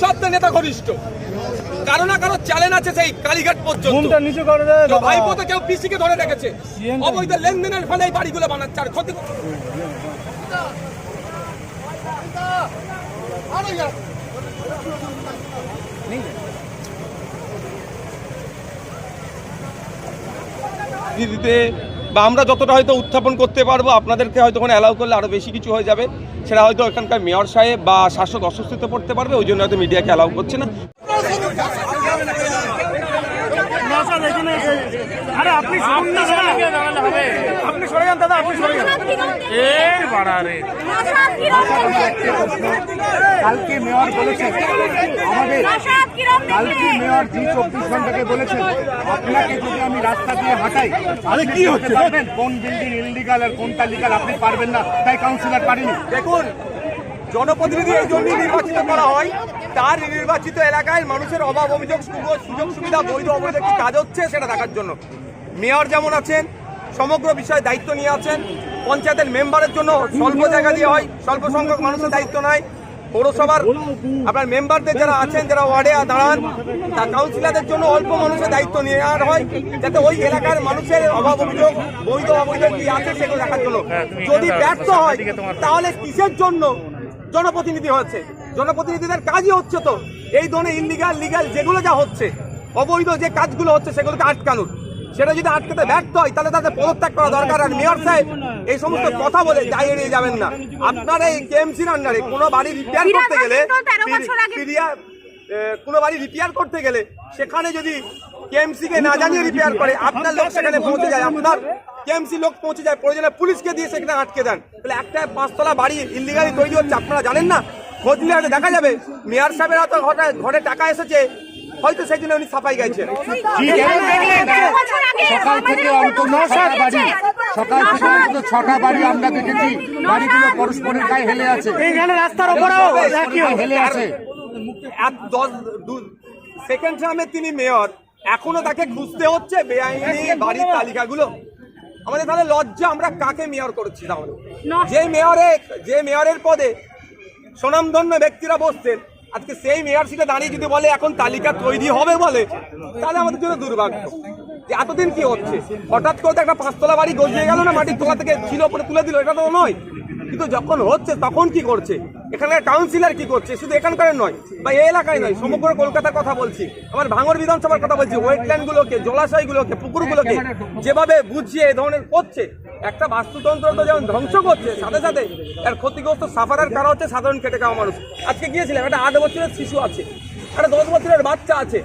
সব তো নেতা ঘনিষ্ঠ। কারও না কারও চ্যালেঞ্জ আছে সেই কালীঘাট পর্যন্ত। নিচু করে ভাইপো তো কেউ পিসিকে ধরে রেখেছে। অবৈধ লেনদেনের ফলে এই বাড়িগুলো বানাচ্ছে আর ক্ষতি দিতে বা আমরা যতটা হয়তো উত্থাপন করতে পারব, আপনাদেরকে হয়তো ওখানে অ্যালাউ করলে আরও বেশি কিছু হয়ে যাবে। সেটা হয়তো এখানকার মেয়র সাহেব বা শাসক অস্বস্তিতে পড়তে পারবে, ওই জন্য হয়তো মিডিয়াকে অ্যালাউ করছে না। আপনি সরে যান, দাদা, আপনি সরে যান। বাড়া রে। কালকে মেয়র বলেছেন আমাদের কালকে মেয়র জি চব্বিশ ঘন্টাকে বলেছেন আপনাকে যদি আমি রাস্তা দিয়ে হাঁটাই আরে কি হচ্ছে? পারবেন কোন বিল্ডিং ইলিগাল আর কোনটা লিগাল আপনি পারবেন না তাই কাউন্সিলর পারেনি। দেখুন জনপ্রতিনিধি এই জন্যই নির্বাচিত করা হয় তার নির্বাচিত এলাকায় মানুষের অভাব অভিযোগ সুযোগ সুযোগ সুবিধা বৈধ অবৈধ কি কাজ হচ্ছে সেটা দেখার জন্য। মেয়র যেমন আছেন সমগ্র বিষয়ে দায়িত্ব নিয়ে আছেন। পঞ্চায়েতের মেম্বারের জন্য স্বল্প জায়গা দিয়ে হয়। স্বল্প সংখ্যক মানুষের দায়িত্ব নেয়। পৌরসভার আপনার মেম্বারদের যারা আছেন, যারা ওয়ার্ডে দাঁড়ান, তা কাউন্সিলরদের জন্য অল্প মানুষের দায়িত্ব নিয়ে আর হয়, যাতে ওই এলাকার মানুষের অভাব অভিযোগ, বৈধ অবৈধ কি আছে সেগুলো দেখার জন্য। যদি ব্যর্থ হয়, তাহলে কিসের জন্য জনপ্রতিনিধি হয়েছে জনপ্রতিনিধিদের কাজই হচ্ছে তো। এই ধরনের ইলিগাল লিগাল যেগুলো যা হচ্ছে, অবৈধ যে কাজগুলো হচ্ছে, সেগুলোকে আটকানোর। সেটা যদি আটকাতে ব্যর্থ হয় তাহলে তাদের পদত্যাগ করা দরকার। আর মেয়র সাহেব এই সমস্ত কথা বলে যাই এড়িয়ে যাবেন না। আপনার এই কেএমসির আন্ডারে কোনো বাড়ি রিপেয়ার করতে গেলে কিন্তু 13 বছর আগে- রিপেয়ার কোনো বাড়ি রিপেয়ার করতে গেলে সেখানে যদি কেএমসি কে না জানিয়ে রিপেয়ার করে আপনার লোক সেখানে পৌঁছে যায়। আপনার কেএমসি লোক পৌঁছে যায় প্রয়োজনে পুলিশকে দিয়ে সেখানে আটকে দেন। তাহলে একটা পাঁচতলা বাড়ি ইলিগালি তৈরি হচ্ছে আপনারা জানেন না? খোঁজ নিলে দেখা যাবে। মেয়র সাহেবের হয়তো ঘরে টাকা এসেছে হয়তো সেই জন্য উনি সাফাই গাইছেন সকাল থেকে অন্তত ছটা বাড়ি সকাল থেকে অন্তত ছটা বাড়ি আমরা দেখেছি। বাড়িগুলো পরস্পরের গায়ে হেলে আছে। এইখানে রাস্তার উপরেও হেলে আছে। এক দশ সেকেন্ড টার্মে তিনি মেয়র এখনও তাকে খুঁজতে হচ্ছে বেআইনি বাড়ির তালিকাগুলো। আমাদের তাহলে লজ্জা আমরা কাকে মেয়র করেছি তাহলে? যে মেয়রে যে মেয়রের পদে স্বনামধন্য ব্যক্তিরা বসছেন আজকে সেই সিটে দাঁড়িয়ে যদি বলে, এখন তালিকা তৈরি হবে বলে, তাহলে আমাদের জন্য দুর্ভাগ্য। যে এতদিন কি হচ্ছে? হঠাৎ করে একটা পাঁচতলা বাড়ি গজিয়ে গেল না, মাটির তোলা থেকে ছিল উপরে তুলে দিল, এটা তো নয়। কিন্তু যখন হচ্ছে, তখন কি করছে? এখানকার কাউন্সিলর কি করছে? শুধু এখানকার নয়, বা এই এলাকায় নয়, সমগ্র কলকাতার কথা বলছি। আমার ভাঙর বিধানসভার কথা বলছি ওয়েটল্যান্ড গুলোকে, জলাশয়গুলোকে, পুকুরগুলোকে যেভাবে বুঝিয়ে এই ধরনের করছে একটা বাস্তুতন্ত্র তো যেমন ধ্বংস করছে, সাথে সাথে এর ক্ষতিগ্রস্ত সাফারের কারণ হচ্ছে? সাধারণ খেটে খাওয়া মানুষ। আজকে গিয়েছিলাম, একটা আট বছরের শিশু আছে, একটা দশ বছরের বাচ্চা আছে।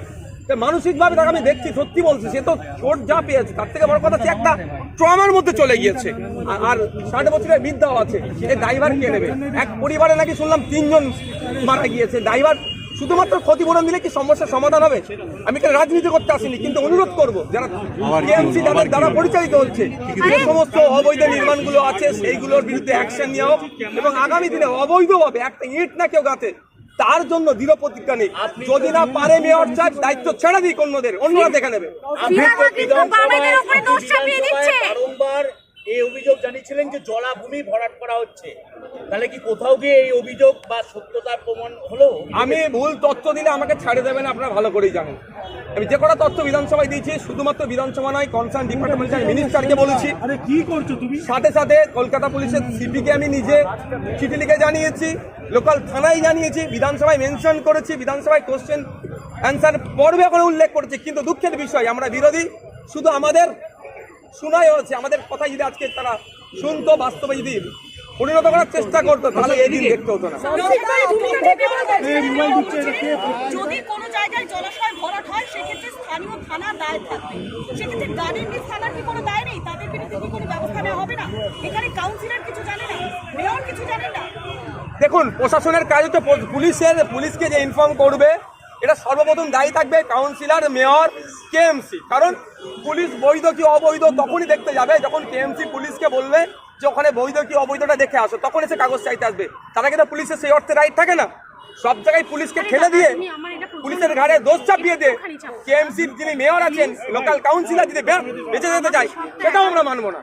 মানসিকভাবে তাকে আমি দেখছি, সত্যি বলছি, সে তো চোট যা পেয়েছে, তার থেকে বড় কথা একটা ট্রমার মধ্যে চলে গিয়েছে। আর- আর ষাট বছরের বৃদ্ধাও আছে এই ড্রাইভার কে নেবে। এক পরিবারে নাকি শুনলাম তিনজন মারা গিয়েছে, ড্রাইভার শুধুমাত্র ক্ষতিপূরণ দিলে কি সমস্যার সমাধান হবে? আমি এখানে রাজনীতি করতে আসিনি কিন্তু অনুরোধ করব যারা টিএমসি যাদের দ্বারা পরিচালিত হচ্ছে যে সমস্ত অবৈধ নির্মাণগুলো আছে সেইগুলোর বিরুদ্ধে অ্যাকশন নেওয়া হোক এবং আগামী দিনে অবৈধভাবে একটা ইট না কেউ গাতে তার জন্য দৃঢ় প্রতিজ্ঞা নেই। যদি না পারে মেয়র সাহেব দায়িত্ব ছেড়ে দিক অন্যদের অন্যরা দেখে নেবে। বারংবার এই অভিযোগ জানিয়েছিলেন যে জলাভূমি ভরাট করা হচ্ছে। তাহলে কি কোথাও গিয়ে এই অভিযোগ বা সত্যতার প্রমাণ হলো? আমি ভুল তথ্য দিলে আমাকে ছাড়ে দেবেন আপনারা ভালো করেই জানেন। আমি যে কটা তথ্য বিধানসভায় দিয়েছি শুধুমাত্র বিধানসভা নয় কনসার্ন ডিপার্টমেন্টের মিনিস্টারকে বলেছি। আরে কি করছ তুমি? সাথে সাথে কলকাতা পুলিশের সিপিকে আমি নিজে চিঠি লিখে জানিয়েছি লোকাল থানায় জানিয়েছি বিধানসভায় মেনশন করেছি বিধানসভায় কোশ্চেন অ্যান্সার পর্বে করে উল্লেখ করেছি। কিন্তু দুঃখের বিষয় আমরা বিরোধী শুধু আমাদের শোনাই হচ্ছে আমাদের কথা যদি আজকে তারা শুনতো বাস্তবে যদি পরিণত করার চেষ্টা করতো তাহলে এই দিন দেখতে হতো না। যদি কোনো জায়গায় জলাশয় ভরাট হয় সেক্ষেত্রে স্থানীয় থানার দায় থাকবে। সেক্ষেত্রে গাড়ির নিজ থানার কি কোনো দায় নেই? তাদের বিরুদ্ধে কি কোনো ব্যবস্থা নেওয়া হবে না? এখানে কাউন্সিলর কিছু জানে না? মেয়র কিছু জানে না? দেখুন প্রশাসনের কাজ হচ্ছে পো- পুলিশের পুলিশকে যে ইনফর্ম করবে এটা সর্বপ্রথম দায়ী থাকবে কাউন্সিলর মেয়র কেএমসি কারণ পুলিশ বৈধ কি অবৈধ তখনই দেখতে যাবে যখন কেএমসি পুলিশকে বলবে যে ওখানে বৈধ কি অবৈধটা দেখে আসো তখন এসে কাগজ চাইতে আসবে। তারা কিন্তু পুলিশের সেই অর্থে রাইট থাকে না। সব জায়গায় পুলিশকে ঠেলে দিয়ে পুলিশের ঘাড়ে দোষ চাপিয়ে দিয়ে কেএমসির যিনি মেয়র আছেন লোকাল কাউন্সিলর যদি বেঁচে যেতে চায় সেটাও আমরা মানবো না।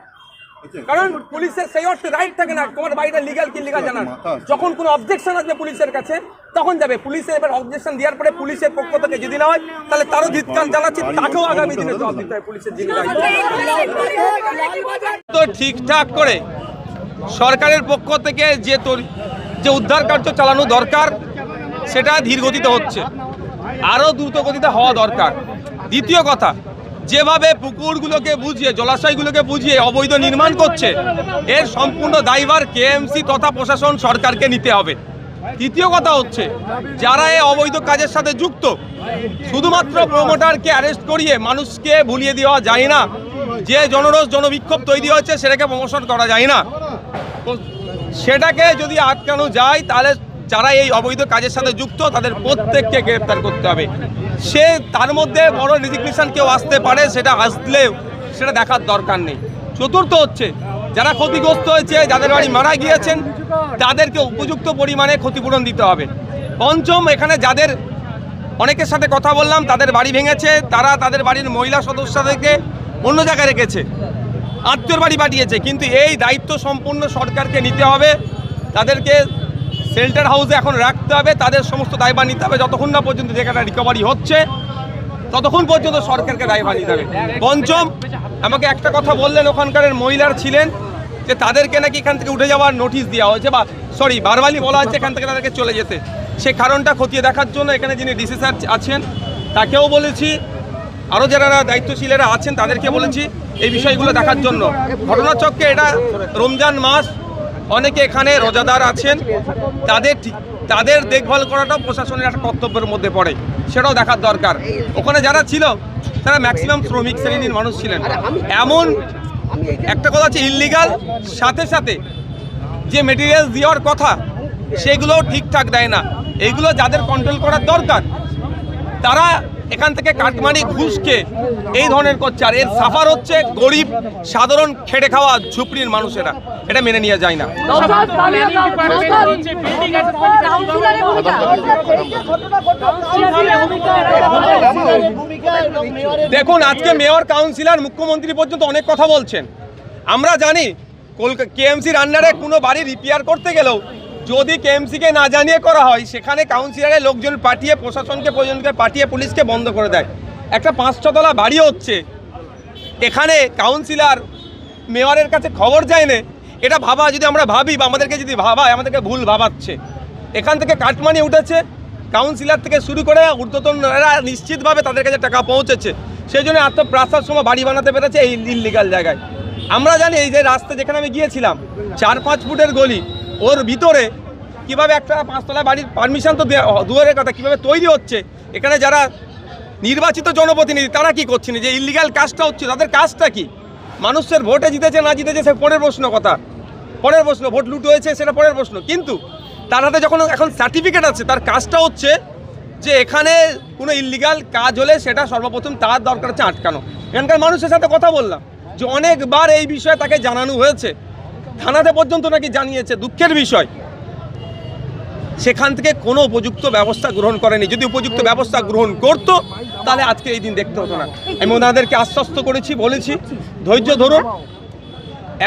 কারণ পুলিশের সেই অর্থে রাইট থাকে না তোমার বাড়িটা লিগাল কি লিগাল জানার? যখন কোনো অবজেকশন আসবে পুলিশের কাছে তখন যাবে। পুলিশের এবার অবজেকশন দেওয়ার পরে পুলিশের পক্ষ থেকে যদি না হয় তাহলে তারও ধিৎকার জানাচ্ছি তাকেও আগামী দিনে জবাব দিতে হয় পুলিশের তো ঠিকঠাক করে সরকারের পক্ষ থেকে যে তরি- যে উদ্ধার কার্য চালানো দরকার সেটা ধীর গতিতে হচ্ছে। আরও দ্রুত গতিতে হওয়া দরকার। দ্বিতীয় কথা যেভাবে পুকুরগুলোকে বুঝিয়ে, জলাশয়গুলোকে বুঝিয়ে অবৈধ নির্মাণ করছে, এর সম্পূর্ণ দায়ভার কেএমসি তথা প্রশাসন সরকারকে নিতে হবে। তৃতীয় কথা হচ্ছে, যারা এই অবৈধ কাজের সাথে যুক্ত, শুধুমাত্র প্রমোটারকে অ্যারেস্ট করিয়ে মানুষকে ভুলিয়ে দেওয়া যায় না। যে জনরোষ, জনবিক্ষোভ তৈরি হয়েছে, সেটাকে প্রমোশন করা যায় না। সেটাকে যদি আটকানো যায়, তাহলে যারা এই অবৈধ কাজের সাথে যুক্ত, তাদের প্রত্যেককে গ্রেপ্তার করতে হবে। সে তার মধ্যে বড় রেজিগনেশন কেউ আসতে পারে, সেটা আসলেও সেটা দেখার দরকার নেই। চতুর্থ হচ্ছে, যারা ক্ষতিগ্রস্ত হয়েছে, যাদের বাড়ি মারা গিয়েছেন, তাদেরকে উপযুক্ত পরিমাণে ক্ষতিপূরণ দিতে হবে। পঞ্চম, এখানে যাদের অনেকের সাথে কথা বললাম, তাদের বাড়ি ভেঙেছে, তারা তাদের বাড়ির মহিলা সদস্যদেরকে অন্য জায়গায় রেখেছে, আত্মীয়র বাড়ি পাঠিয়েছে, কিন্তু এই দায়িত্ব সম্পূর্ণ সরকারকে নিতে হবে, তাদেরকে শেল্টার হাউসে এখন রাখতে হবে, তাদের সমস্ত দায়ভার নিতে হবে। যতক্ষণ না পর্যন্ত জায়গাটা রিকভারি হচ্ছে, ততক্ষণ পর্যন্ত সরকারকে দায়ভার নিতে হবে। পঞ্চম, আমাকে একটা কথা বললেন ওখানকার মহিলার ছিলেন, যে তাদেরকে নাকি এখান থেকে উঠে যাওয়ার নোটিশ দেওয়া হয়েছে, বা সরি বারবারই বলা হচ্ছে এখান থেকে তাদেরকে চলে যেতে। সেই কারণটা খতিয়ে দেখার জন্য এখানে যিনি ডিসি স্যার আছেন, তাকেও বলেছি আরও যারা দায়িত্বশীলেরা আছেন, তাদেরকে বলেছি এই বিষয়গুলো দেখার জন্য। ঘটনাচক্রে এটা রমজান মাস অনেকে এখানে রোজাদার আছেন। তাদের তাদের দেখভাল করাটাও প্রশাসনের একটা কর্তব্যের মধ্যে পড়ে। সেটাও দেখার দরকার। ওখানে যারা ছিল, তারা ম্যাক্সিমাম শ্রমিক শ্রেণির মানুষ ছিলেন। এমন একটা কথা হচ্ছে ইল্লিগাল সাথে সাথে যে মেটেরিয়াল দেওয়ার কথা, সেগুলোও ঠিকঠাক দেয় না। এইগুলো যাদের কন্ট্রোল করার দরকার, তারা এখান থেকে কাটমানি ঘুষকে এই ধরনের করছে। আর এর সাফার হচ্ছে গরিব, সাধারণ খেটে খাওয়া ঝুপড়ির মানুষেরা। এটা মেনে নিয়ে যায় না। দেখুন, আজকে মেয়র, কাউন্সিলর, মুখ্যমন্ত্রী পর্যন্ত অনেক কথা বলছেন। আমরা জানি কলকাতা কেএমসির আন্ডারে কোনো বাড়ি রিপেয়ার করতে গেলেও যদি কেএমসিকে না জানিয়ে করা হয়, সেখানে কাউন্সিলরের লোকজন পাঠিয়ে প্রশাসনকে, প্রয়োজনকে পাঠিয়ে পুলিশকে বন্ধ করে দেয়। একটা পাঁচ ছতলা বাড়ি হচ্ছে। এখানে কাউন্সিলর মেয়রের কাছে খবর যায় না। এটা ভাবা, যদি আমরা ভাবি বা আমাদেরকে যদি ভাবায়, আমাদেরকে ভুল ভাবাচ্ছে। এখান থেকে কাটমানি উঠেছে। কাউন্সিলর থেকে শুরু করে ঊর্ধ্বতনরা নিশ্চিতভাবে তাদের কাছে টাকা পৌঁছেছে। সেই জন্য আত্মপ্রাসার সময় বাড়ি বানাতে পেরেছে এই ইলিগাল জায়গায়। আমরা জানি এই যে রাস্তা যেখানে আমি গিয়েছিলাম, চার পাঁচ ফুটের গলি। ওর ভিতরে কীভাবে একটা পাঁচতলা বাড়ির পারমিশন তো দুয়ারের কথা, কীভাবে তৈরি হচ্ছে? এখানে যারা নির্বাচিত জনপ্রতিনিধি, তারা কি করছেন যে ইলিগাল কাজটা হচ্ছে, তাদের কাজটা কি? মানুষের ভোটে জিতেছে, না জিতেছে, সে পরের প্রশ্ন কথা। পরের প্রশ্ন, ভোট লুট হয়েছে, সেটা পরের প্রশ্ন। কিন্তু তার হাতে যখন এখন সার্টিফিকেট আছে, তার কাজটা হচ্ছে যে এখানে কোনো ইলিগাল কাজ হলে সেটা সর্বপ্রথম তার দরকার হচ্ছে আটকানো। এখানকার মানুষের সাথে কথা বললাম যে অনেকবার এই বিষয়ে তাকে জানানো হয়েছে। থানাতে পর্যন্ত নাকি জানিয়েছে দুঃখের বিষয়। সেখান থেকে কোনো উপযুক্ত ব্যবস্থা গ্রহণ করেনি। যদি উপযুক্ত ব্যবস্থা গ্রহণ করত, তাহলে আজকে এই দিন দেখতে হতো না। আমি ওনাদেরকে আশ্বস্ত করেছি, বলেছি, ধৈর্য ধরুন।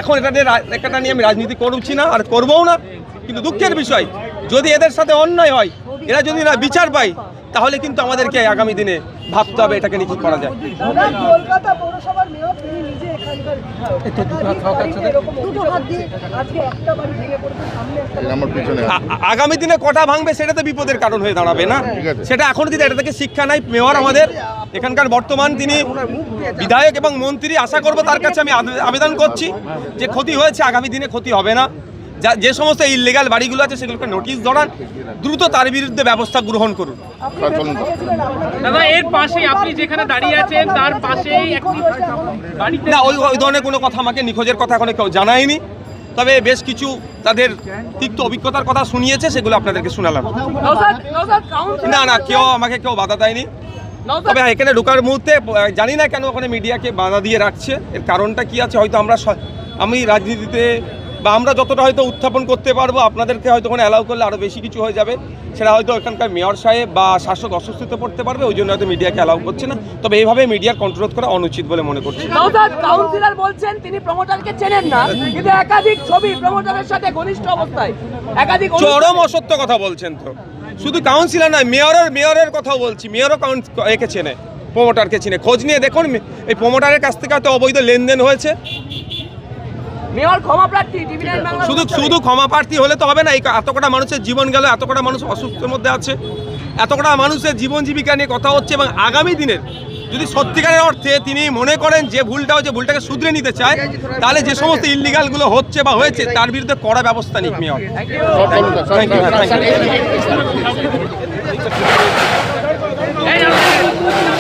এখন এটা নিয়ে এটা নিয়ে আমি রাজনীতি করছি না আর করবও না। কিন্তু দুঃখের বিষয় যদি এদের সাথে অন্যায় হয় এরা যদি না বিচার পায় তাহলে কিন্তু আমাদেরকে আগামী দিনে ভাবতে হবে এটাকে নিয়ে কি করা যায়। আগামী দিনে কটা ভাঙবে সেটা তো বিপদের কারণ হয়ে দাঁড়াবে না। সেটা এখন যদি এটা থেকে শিক্ষা নাই মেয়র আমাদের এখানকার বর্তমান তিনি বিধায়ক এবং মন্ত্রী আশা করব তার কাছে আমি আবেদন করছি যে ক্ষতি হয়েছে আগামী দিনে ক্ষতি হবে না। যা যে সমস্ত ইলিগাল বাড়িগুলো আছে সেগুলোকে নোটিশ ধরান দ্রুত তার বিরুদ্ধে ব্যবস্থা গ্রহণ করুন। দাদা এর পাশেই আপনি যেখানে দাঁড়িয়ে আছেন তার পাশেই একটি বাড়িতে না ওই ওই ধরনের কোনো কথা আমাকে নিখোঁজের কথা এখনও কেউ জানায়নি। তবে বেশ কিছু তাদের তিক্ত অভিজ্ঞতার কথা শুনিয়েছে সেগুলো আপনাদেরকে শোনালাম। না না কেউ আমাকে কেউ বাধা দেয়নি। তবে হ্যাঁ, এখানে ঢোকার মুহূর্তে জানি না কেন ওখানে মিডিয়াকে বাধা দিয়ে রাখছে। এর কারণটা কি আছে? হয়তো আমরা আমি রাজনীতিতে বা আমরা যতটা হয়তো উত্থাপন করতে পারব আপনাদেরকে হয়তো ওখানে অ্যালাউ করলে আরও বেশি কিছু হয়ে যাবে। সেটা হয়তো এখানকার মেয়র সাহেব বা শাসক অসুস্থতে পড়তে পারবে ওই জন্য হয়তো মিডিয়াকে অ্যালাউ করছে না। তবে এইভাবে মিডিয়ার কন্ট্রোল করা অনুচিত বলে মনে করছি। কাউন্সিলর বলছেন তিনি প্রমোটারকে চেনেন না কিন্তু একাধিক ছবি প্রমোটারের সাথে ঘনিষ্ঠ অবস্থায়। একাধিক চরম অসত্য কথা বলছেন তো। শুধু কাউন্সিলর নয় মেয়রের মেয়রের কথাও বলছি মেয়রও একে চেনে প্রমোটারকে চিনে। খোঁজ নিয়ে দেখুন এই প্রমোটারের কাছ থেকে হয়তো অবৈধ লেনদেন হয়েছে। মেয়র ক্ষমা প্রার্থী টিভি নাইন বাংলা শুধু শুধু ক্ষমা প্রার্থী হলে তো হবে না এই এত কটা মানুষের জীবন গেল এত কটা মানুষ অসুস্থের মধ্যে আছে এত কটা মানুষের জীবন জীবিকা নিয়ে কথা হচ্ছে এবং আগামী দিনের যদি সত্যিকারের অর্থে তিনি মনে করেন যে ভুলটা হচ্ছে ভুলটাকে শুধরে নিতে চায় তাহলে যে সমস্ত ইলিগালগুলো হচ্ছে বা হয়েছে তার বিরুদ্ধে কড়া ব্যবস্থা নিক mayor. Thank you thank you